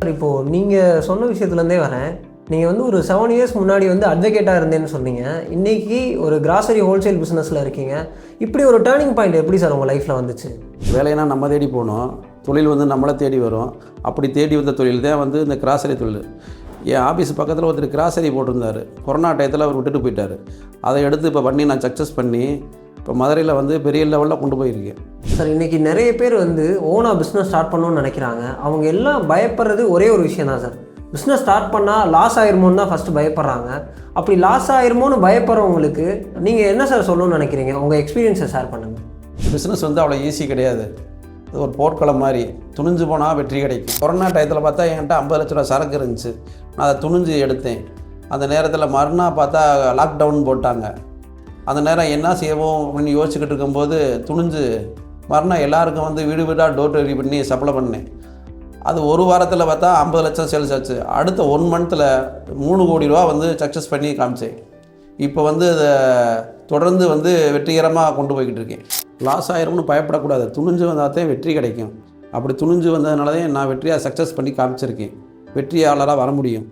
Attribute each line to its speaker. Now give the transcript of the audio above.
Speaker 1: Sir இப்போது நீங்கள் சொன்ன விஷயத்துலேருந்தே வரேன். நீங்கள் வந்து ஒரு செவன் இயர்ஸ் முன்னாடி வந்து அட்வொகேட்டாக இருந்தேன்னு சொன்னீங்க. இன்றைக்கி ஒரு கிராசரி ஹோல்சேல் பிஸ்னஸில் இருக்கீங்க. இப்படி ஒரு டேர்னிங் பாயிண்ட் எப்படி சார் உங்கள் லைஃப்பில் வந்துச்சு?
Speaker 2: வேலையெல்லாம் நம்ம தேடி போகணும். தொழில் வந்து நம்மளை தேடி வரும். அப்படி தேடி வந்த தொழில் தான் வந்து இந்த கிராசரி தொழில். என் ஆஃபீஸ் பக்கத்தில் ஒருத்தர் கிராசரி போட்டிருந்தார். கொரோனா டயத்தில் அவர் விட்டுட்டு போயிட்டார். அதை எடுத்து இப்போ பண்ணி நான் சக்ஸஸ் பண்ணி இப்போ மதுரையில் வந்து பெரிய லெவலில் கொண்டு போயிருக்கேன்
Speaker 1: சார் இன்றைக்கி நிறைய பேர் வந்து ஓனாக பிஸ்னஸ் ஸ்டார்ட் பண்ணணும்னு நினைக்கிறாங்க. அவங்க எல்லாம் பயப்படுறது ஒரே ஒரு விஷயம் தான் சார். பிஸ்னஸ் ஸ்டார்ட் பண்ணால் லாஸ் ஆயிருமோன்னு தான் ஃபஸ்ட்டு பயப்படுறாங்க. அப்படி லாஸ் ஆயிருமோன்னு பயப்படுறவங்களுக்கு நீங்கள் என்ன சார் சொல்லணும்னு நினைக்கிறீங்க? உங்கள் எக்ஸ்பீரியன்ஸை ஷேர் பண்ணுங்கள்
Speaker 2: பிஸ்னஸ் வந்து அவ்வளோ ஈஸி கிடையாது. இது ஒரு போர்க்களம் மாதிரி. துணிஞ்சு போனால் வெற்றி கிடைக்கும். கொரோனா டயத்தில் பார்த்தா என்கிட்ட ஐம்பது லட்ச ரூபா சரக்கு இருந்துச்சு. நான் அதை துணிஞ்சு எடுத்தேன். அந்த நேரத்தில் மறுநாள் பார்த்தா லாக்டவுன் போட்டாங்க. அந்த நேரம் என்ன செய்வோம் அப்படின்னு யோசிச்சுக்கிட்டு இருக்கும்போது துணிஞ்சு மறுநாள் எல்லாருக்கும் வந்து வீடு வீடாக டோர் டெலிவரி பண்ணி சப்ளை பண்ணேன். அது ஒரு வாரத்தில் பார்த்தா ஐம்பது லட்சம் சேல்ஸ் ஆச்சு. அடுத்த ஒன் மந்த்தில் மூணு கோடி ரூபா வந்து சக்ஸஸ் பண்ணி காமிச்சேன். இப்போ வந்து அதை தொடர்ந்து வந்து வெற்றிகரமாக கொண்டு போய்கிட்டு இருக்கேன். லாஸ் ஆயிரும்னு பயப்படக்கூடாது. துணிஞ்சு வந்தால் தான் வெற்றி கிடைக்கும். அப்படி துணிஞ்சு வந்ததுனால தான் நான் வெற்றியாக சக்ஸஸ் பண்ணி காமிச்சிருக்கேன். வெற்றியாளராக வர முடியும்.